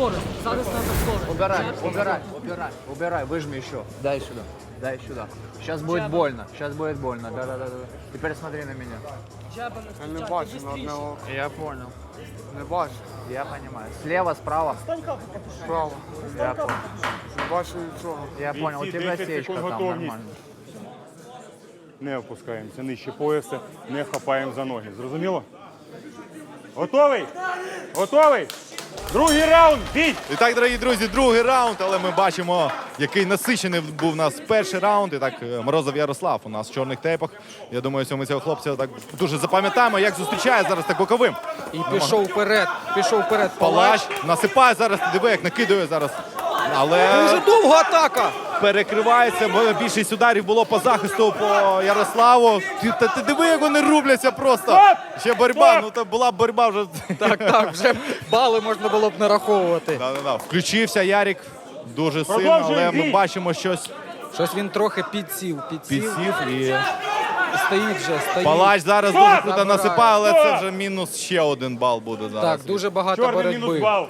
скорость. Зараз треба скорость. Убирай, Джеб, убирай, убирай, убирай, выжми еще. Дай сюда, дай сюда. Сейчас будет больно, сейчас будет больно, да-да-да. Теперь смотри на меня. джебами Я не зустрічати, бачу на бистріше. одне око. Я понял, Не бачу. я понимаю. Слева, справа. Право. Я понял, Не бачу нічого. я понял. У Бійці, тебя 10 сечка секунд там готовність. нормально. Не опускаємося нижче пояса, не хапаємо за ноги. Зрозуміло? Готовий? Готовий? Другий раунд, бій! І так, дорогі друзі, другий раунд, але ми бачимо, який насичений був у нас перший раунд. І так, е, Морозов Ярослав у нас в чорних тейпах. Я думаю, що ми цього хлопця так дуже запам'ятаємо, як зустрічає зараз так боковим. І пішов вперед, пішов вперед Палач палач. насипає зараз, диви, як накидує зараз. Але Дуже довга атака. перекривається. Більшість ударів було по захисту по Ярославу. Ти, та, ти диви, як вони рубляться просто. Ще боротьба. Ну то була б боротьба вже. Так, так, вже бали можна було б нараховувати. Да-да-да. Включився Ярік дуже сильно, але ми бій. бачимо щось Щось він трохи підсів, підсів. підсів і. І стоїть вже, стоїть. Палач зараз дуже круто Забирає. насипає, але це вже мінус ще один бал буде зараз. Так, дуже багато Чорний мінус боротьби. бал.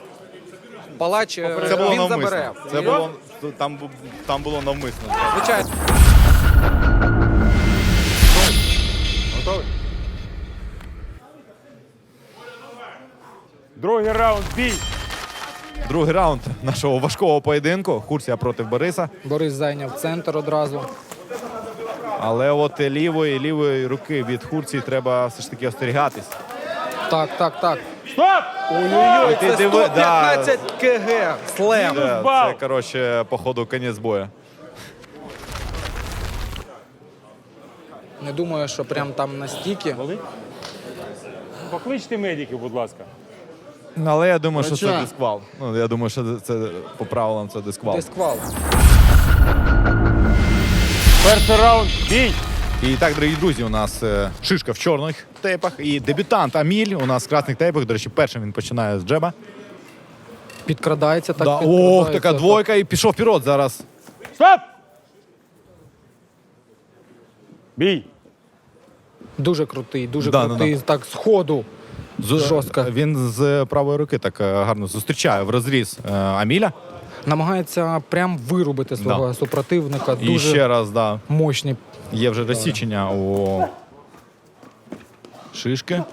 Палач е, Це було він навмисно. забере. Це було там, бу- там було навмисно. Звичайно. Готовий? Другий раунд, бій! Другий раунд нашого важкого поєдинку. Хурсія проти Бориса. Борис зайняв центр одразу. Але от лівої лівої руки від Хурції треба все ж таки остерігатись. Так, так, так. Стоп! Ой-ой-ой, це 115 кг. Слем. Це, бал. це коротше, походу, конець бою. Не думаю, що прям там настільки. Покличте медиків, будь ласка. Ну, Але я думаю, що це дисквал. Ну, я думаю, що це по правилам це дисквал. Дисквал. Перший раунд, бій! І так, дорогі друзі, у нас е, шишка в чорних тейпах і дебютант Аміль у нас в красних тейпах. До речі, першим він починає з джеба. Підкрадається так. Да. підкрадається. Ох, така двойка і пішов вперед зараз. Стоп! Бій! Дуже крутий, дуже Да, да, крутий. Так, з ходу. З- Жорстко. Він з правої руки так е, гарно зустрічає в розріз е, Аміля. Намагається прям вирубити свого Да. супротивника. І ще раз, да, мощний. є вже розсічення у шишки.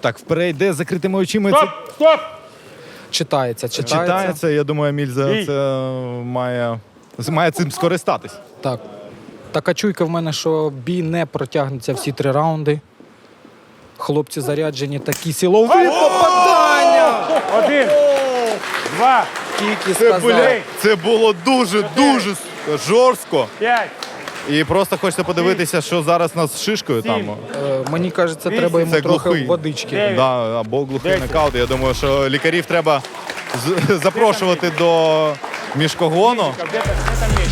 Так, вперед йде з закритими очима. Стоп! Стоп! Читається, читається. Читається. Я думаю, Аміль за це має, має цим скористатись. Так. Така чуйка в мене, що бій не протягнеться всі три раунди. Хлопці заряджені такі силові попадання. Один, два, Тільки Це, сказав. буля... це було дуже, дуже с- жорстко. п'ять, І просто хочеться подивитися, що зараз нас з шишкою там. Е, Мені кажеться, треба йому Це трохи глухий. водички. Дев'ять. Да, або глухий Десять. нокаут. Я думаю, що лікарів треба з- запрошувати до міжкогону. де, де там є?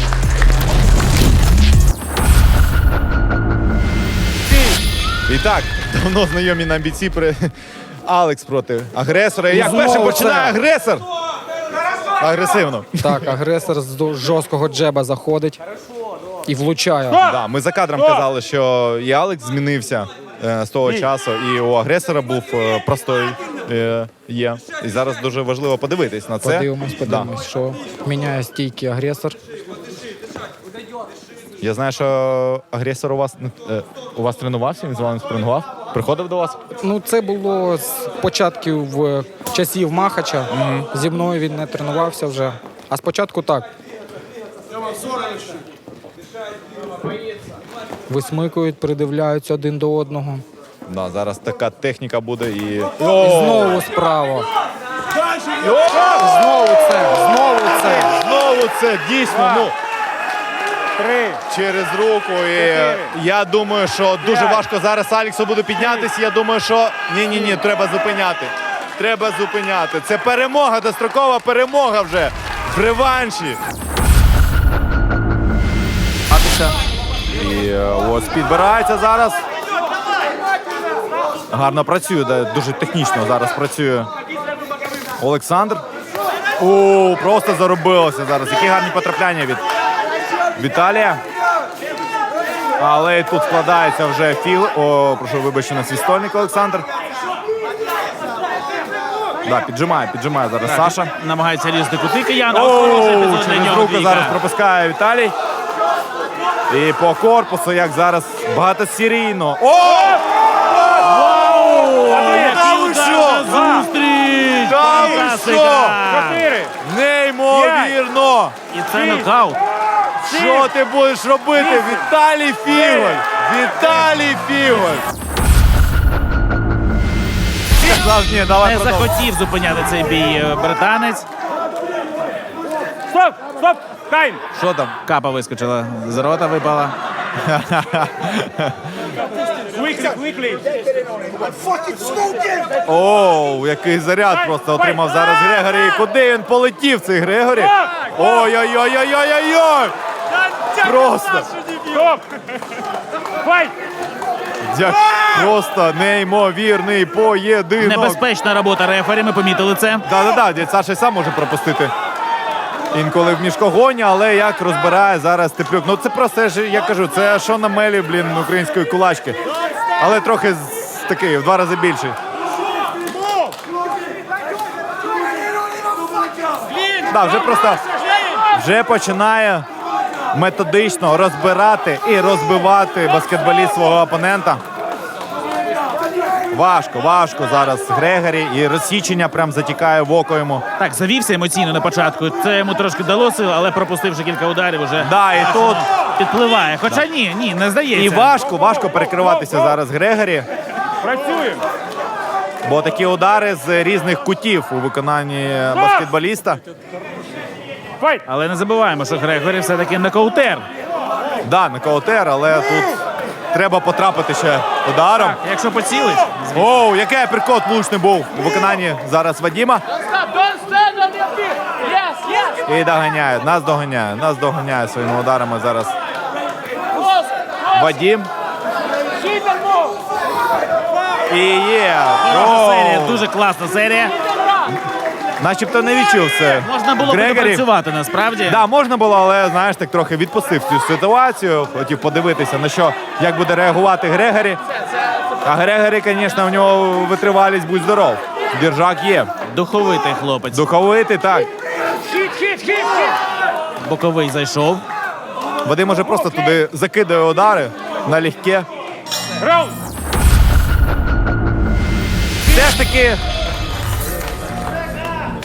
І так, давно знайомі нам бійці при Алекс проти агресора. І як знову перший починає агресор? Агресивно. Так, агресор з жорсткого джеба заходить і влучає. Да, ми за кадром казали, що і Алекс змінився е, з того часу, і у агресора був е, простой е, є. І зараз дуже важливо подивитись на це. Подивимось, Да. подивимось, що міняє стійки агресор. Я знаю, що агресор у вас е, у вас тренувався, він з вами спрингував. Приходив до вас? Ну, це було з початків е, часів Махача. Зі мною він не тренувався вже. А спочатку так. Висмикують, придивляються один до одного. Да, зараз така техніка буде і. І знову справа. Знову це, знову це. Знову це дійсно. Ну три, через руку. І я думаю, що дуже П'ять. важко зараз Аліксу буде піднятися. Я думаю, що ні, ні, ні, треба зупиняти. Треба зупиняти. Це перемога, дострокова перемога вже в реванші. І е, ось підбирається зараз. Гарно працює, да, дуже технічно зараз працює Олександр. О, просто заробилося зараз. Які гарні потрапляння від Віталія. Але тут складається вже філ. О, прошу вибачення, свістольник Олександр. Да, піджимає, піджимає зараз Саша. Намагається різати кути для через руку зараз пропускає Віталій. І по корпусу, як зараз багатосерійно. О! На Зустріч! Неймовірно! І це нокаут. Що ти будеш робити? Віталій Фіголь! Віталій Фіголь! Сказав, ні, давай Не продовжуй. захотів зупиняти цей бій е, британець. Стоп! Стоп! Тайм! Що там? Капа вискочила з рота, випала. Квіклі, квіклі! Оу, який заряд просто отримав зараз Грегорі. І Куди він полетів цей Грегорі? Ой-ой-ой-ой-ой-ой! Просто. Стоп! Файт! Дя- Просто неймовірний поєдинок. Небезпечна робота рефері, ми помітили це. Да-да-да, дядь Саша й сам може пропустити. Інколи в мішкогоні, але як розбирає зараз Теплюк. Ну це просто ж, я кажу, це що на мелі, блін, української кулачки. Але трохи з- такий, в два рази більший. Да, вже просто вже починає методично розбирати і розбивати баскетболіст свого опонента. Важко, важко зараз Грегорі і розсічення прям затікає в око йому. Так, завівся емоційно на початку. Це йому трошки дало сил, але пропустивши кілька ударів, уже Да, і тут- підпливає. Хоча ні, ні, не здається. І важко, важко перекриватися зараз Грегорі, Працюємо! бо такі удари з різних кутів у виконанні баскетболіста. Але не забуваємо, що Грегорі все-таки нокаутер. Да, нокаутер, але тут треба потрапити ще ударом. Якщо поцілить, Оу, який аперкот влучний був у виконанні зараз Вадіма. І доганяє, нас доганяє, нас доганяє своїми ударами зараз. Вадім. І є. хороша Оу. серія, дуже класна серія. Начебто не відчув це. Можна було Грегорі. працювати насправді. Да, можна було, але знаєш, так трохи відпустив цю ситуацію. Хотів подивитися на що, як буде реагувати Грегорі. А Грегорі, звісно, в нього витривалість будь здоров. Держак є. Духовитий хлопець. Духовитий, так. Хіт, хіт, хіт, хіт! Боковий зайшов. Вадим може просто туди закидає удари на легке. Все ж таки.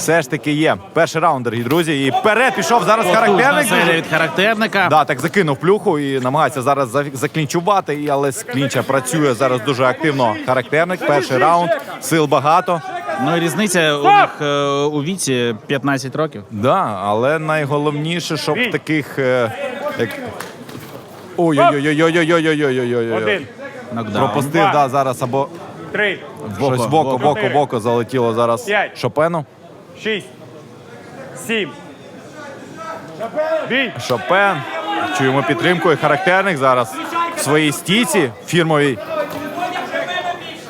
Все ж таки є. Перший раунд, дорогі друзі. І вперед пішов зараз характерник. серія від характерника. Да, так закинув плюху і намагається зараз за- заклінчувати, і- але з клінча працює зараз дуже активно характерник. Перший раунд, сил багато. Ну і різниця у них е, у віці 15 років. Да, але найголовніше, щоб таких. е, як... Ой-ой-ой-ой-ой-ой-ой-ой-ой-ой-ой. Один, Нокдаун. Пропустив, да, зараз або три, щось в боку, боку, боку залетіло зараз П'ять. Шопену. Шість, сім. Бій! Шопен. Чуємо підтримку і характерник зараз в своїй стійці фірмовій.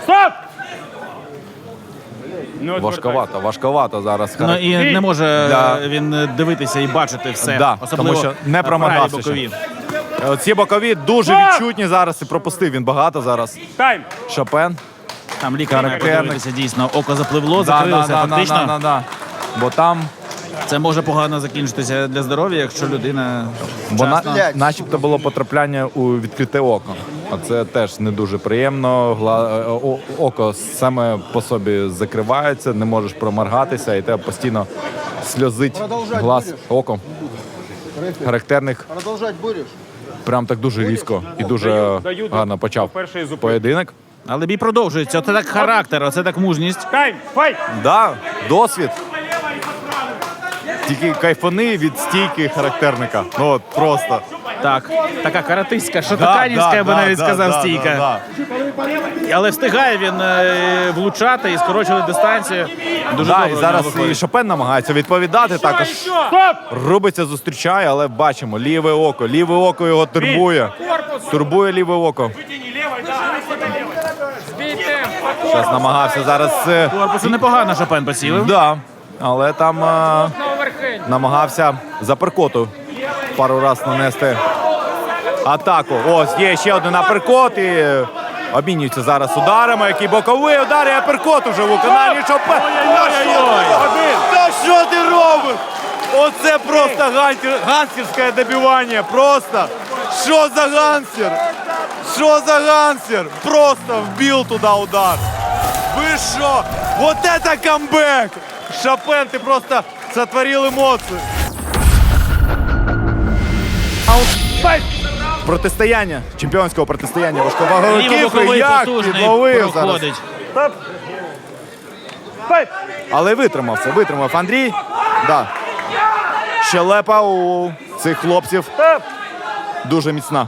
Стоп! Важковато, важковато зараз. Ну і не може Да. е, він дивитися і бачити все. Да, Особливо тому що не промагався. Е, Ці бокові дуже відчутні зараз і пропустив він багато зараз. Тайм! Шопен. Там лікар подивитися дійсно. Око запливло, закрилося. да, да, Фактично да, да, да. Бо там це може погано закінчитися для здоров'я, якщо людина бо на, начебто було потрапляння у відкрите око. А це теж не дуже приємно. Гла... о- Око саме по собі закривається, не можеш проморгатися, і тебе постійно сльозить глаз оком. Характерник Продовжать будеш? прям так дуже різко і дуже гарно почав поєдинок. Але бій продовжується. Оце так характер, оце так мужність. Тайм! Файт! Да, досвід. Тільки кайфани від стійки характерника. Ну от просто. Так, така каратистська, шотоканівська, я би навіть сказав, стійка. да. Але встигає він е, влучати і скорочувати дистанцію. Дуже Да, добре і у нього зараз і виходить. Шопен намагається відповідати. Також Стоп! рубиться, зустрічає, але бачимо, ліве око. Ліве око його турбує. Турбує ліве око. Зараз намагався зараз. е, Корпусу непогано Шопен поцілив. Да, але там е, намагався за перкоту пару раз нанести атаку. Ось є ще один аперкот і Обмінюються зараз ударами, який боковий удар і аперкот уже в виконанні Шопен. Та що ти робиш? Оце просто гансер, гансерське добивання. Просто. Що за гансер? Що за гансер? Просто вбив туди удар. Ви що? Вот это камбек! Шопен, ти просто сотворил емоцію. Протистояння, чемпіонського протистояння. Лівобоковий Як підловив зараз. Але витримав це, витримав Андрій. Да. Щелепа у цих хлопців дуже міцна.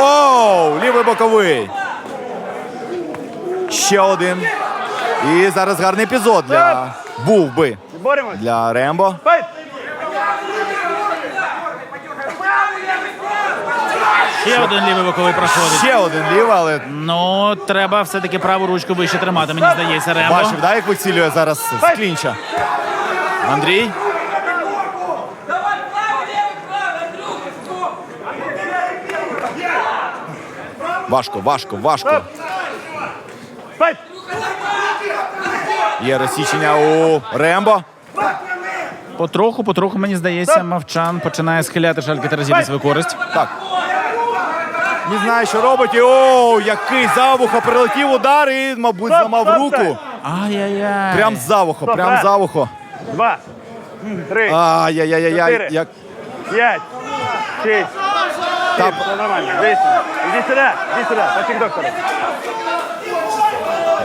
Оу, лівий боковий. Ще один. І зараз гарний епізод для був би для Рембо. Ще один лівий боковий проходить. Ще один лівий, але Ну, треба все-таки праву ручку вище тримати, мені здається, Рембо. бачив, да, як вицілює зараз з клінча. Андрій. Важко, важко, важко. Є розсічення у Рембо. Потроху, потроху, мені здається, мовчан починає схиляти шальки Терезі на свою користь. Так. Не знаю, що робить. І, О, який за вухо прилетів удар і, мабуть, зламав руку. Ай-яй-яй. Прям за вухо, прям за вухо. Два, три, Ай-яй-яй-яй. Чотири. Як... п'ять, шість. Та... Все нормально. Іди сюди, іди сюди, пошли к доктору.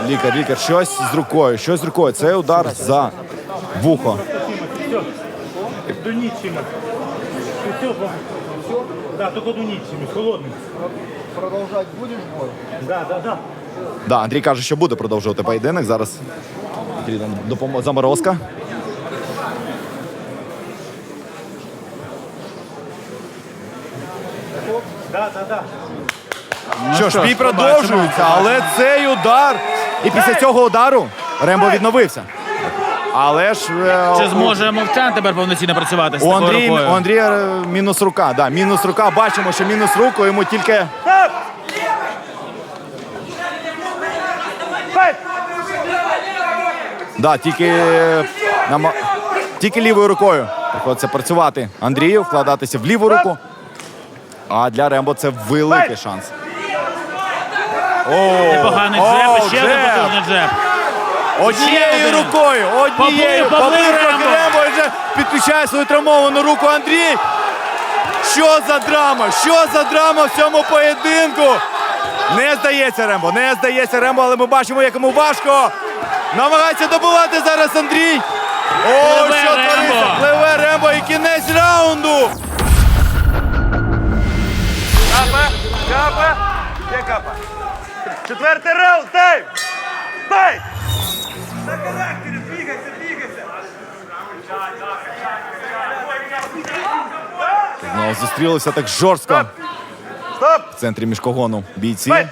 Лікар, лікар, щось з рукою, щось з рукою. Це удар за вухо. Чимось. Да, тільки дуніть чимось, холодним. Продовжати будеш бой? Да, да, да. Да, Андрій каже, що буде продовжувати поєдинок. Зараз допомога заморозка. Да, да, да. Що ж, бій продовжується, але цей удар. І після цього удару Рембо відновився. Але ж е, Чи зможе мовчан тепер повноцінно працювати з у такою Андрія, рукою? у Андрія е, мінус рука. Да, мінус рука. Бачимо, що мінус руку йому тільки. Да, тільки, е, нама- тільки лівою рукою приходиться працювати Андрію, вкладатися в ліву руку. А для Рембо це великий шанс. О, Поганий о, джеб, і ще один джеб. потужний джеб. Однією один. рукою, однією Рембо. Рембо вже підключає свою травмовану руку Андрій. Що за драма? Що за драма в цьому поєдинку? Не здається Рембо, не здається Рембо, але ми бачимо, як йому важко. Намагається добивати зараз Андрій. О, Пливе що Рембо. твориться? Пливе Рембо і кінець раунду. Капа, капа, де капа? Четвертий раунд, тайм! Файт! Знову зустрілися так жорстко Стоп! в центрі міжкогону бійці. Файт!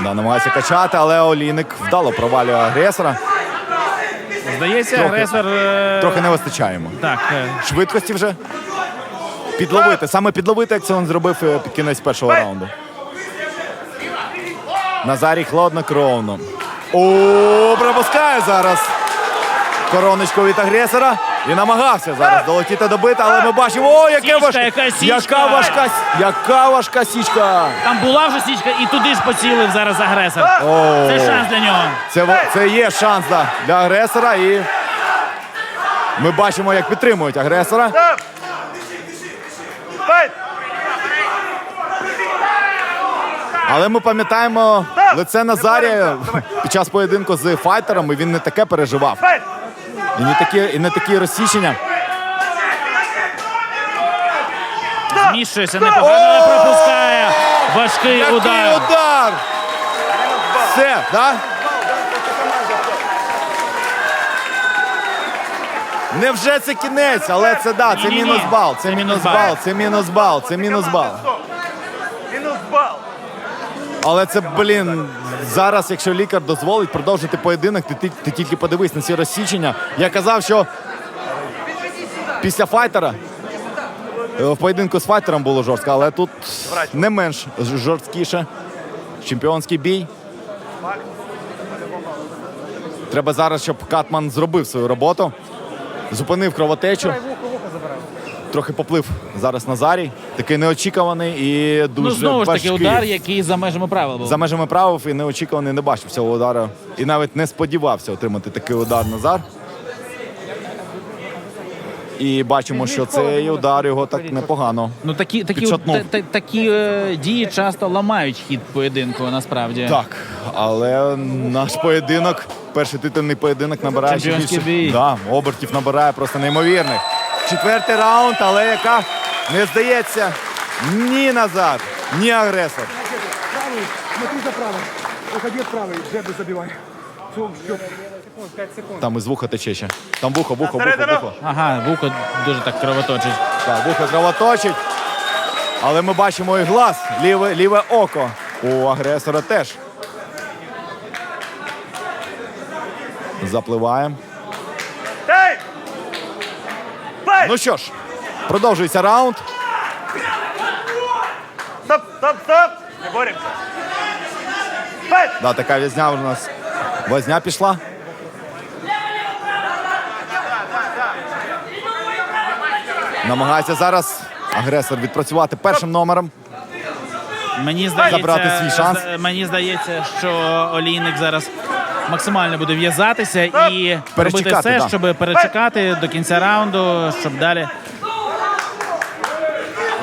Да, намагається качати, але Олійник вдало провалює агресора. Здається, Трохи- агресор. е, Трохи не вистачає йому. Так, е, швидкості вже. Підловити. Саме підловити, як це він зробив е, під кінець першого раунду. Назарій хладнокровно. О, пропускає зараз короночку від агресора. І намагався зараз долетіти добити, але ми бачимо, о, яке Січка, важ... яка січка! яка важка, яка важка січка. там була вже січка, і туди ж поцілив зараз агресор. О, Це шанс для нього. це, це є шанс да, для агресора. І ми бачимо, як підтримують агресора. Але ми пам'ятаємо лице Назарія під час поєдинку з файтером, і він не таке переживав. І не такі, і не такі розсічення. Зміщується непогано, але пропускає. Важкий Який удар. удар! Все, да? Невже це кінець, але це да, це Ні-ні-ні. мінус бал. Це мінус бал. бал, це мінус бал, це мінус бал. Мінус бал! Але це, блін, зараз, якщо лікар дозволить продовжити поєдинок, ти, ти, ти тільки подивись на ці розсічення. Я казав, що після файтера Е, В поєдинку з файтером було жорстко, але тут не менш ж- жорсткіше. Чемпіонський бій. Треба зараз, щоб Катман зробив свою роботу. Зупинив кровотечу. Трохи поплив зараз Назарій. Такий неочікуваний і дуже Ну знову ж таки, важкий. удар, який за межами правил був. За межами правил і неочікуваний не бачив цього удару. І навіть не сподівався отримати такий удар Назар. І бачимо, що цей удар його так непогано. Ну такі такі, Підшатнув. та- та- такі е, дії часто ламають хід поєдинку. Насправді Так, але наш поєдинок, перший титульний поєдинок набирає ще Чемпіонський більше. бій. Да, обертів набирає просто неймовірних. Четвертий раунд, але яка не здається ні Назар, ні агресор. Правый, смотри за правый. Уходи от правой, джебы забивай. Все, все. Там із вуха тече ще. Там вухо, вухо, вухо, вухо. ага, вуко дуже так кровоточить. Так, вухо кровоточить. Але ми бачимо і глаз, ліве, ліве око. У агресора теж. Запливаємо. Ну що ж, продовжується раунд. Стоп, стоп, стоп. Не боремся. Да, така візня у нас. Возня пішла. Намагається зараз агресор відпрацювати першим номером. Мені здається, Забрати свій шанс. мені здається, що Олійник зараз максимально буде в'язатися і робити все, да. щоб перечекати до кінця раунду, щоб далі.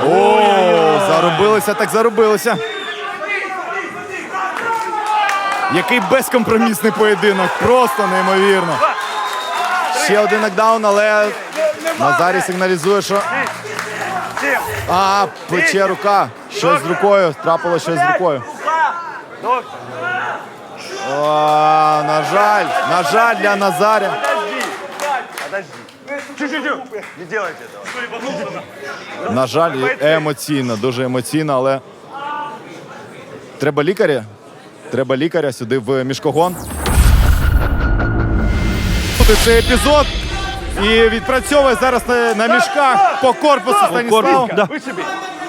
О, заробилися, так заробилися. Який безкомпромісний поєдинок. Просто неймовірно. Ще один нокдаун, але Назарій сигналізує, що. А, плече рука. Щось з рукою. Трапило щось з рукою. О, на жаль, на жаль, для Назаря. Не делайте этого. На жаль, емоційно, дуже емоційно, але треба лікаря. Треба лікаря сюди в мішкогон. Цей епізод і відпрацьовує зараз на, на мішках по корпусу Станіслав.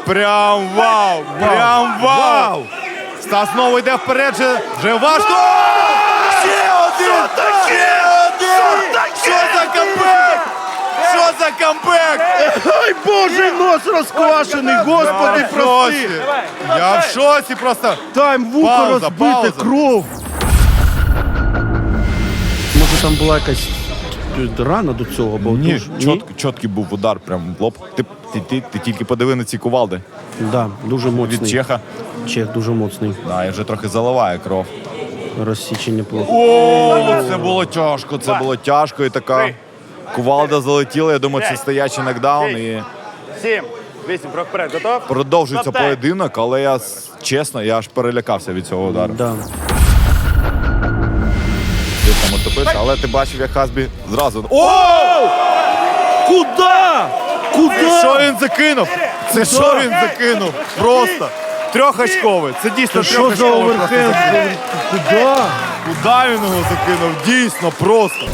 Прям вау! Прям вау! Стас знову йде вперед, вже, вже важко. Ще один! Ще один! Що за камбек? Що за камбек? Ай, боже, нос розквашений, господи, Я в шоці. Я в шоці просто. Там вухо Пауза, розбите, пауза. кров. Може там була якась рана до цього, бо Ні, дуже- чіткий був удар прям в лоб. Ти, ти, ти, ти тільки подиви на ці кувалди Да, дуже моцний. від Чеха. Чех дуже моцний. Да, і вже трохи заливає кров. Розсічення плохо. О, це було тяжко, це було тяжко. І така кувалда залетіла. Я думаю, це стоячий нокдаун. І Сім, вісім, крок вперед, готов? продовжується поєдинок, але я чесно, я аж перелякався від цього удару. Да. Ти там отопився, але ти бачив, як Хасбі зразу. О! Куда? Куда? Що він закинув? Це що він закинув? Просто трьохочковий. Це дійсно Що за трьохочковий. оверхенд? Куда? Куди він його закинув? Дійсно, просто.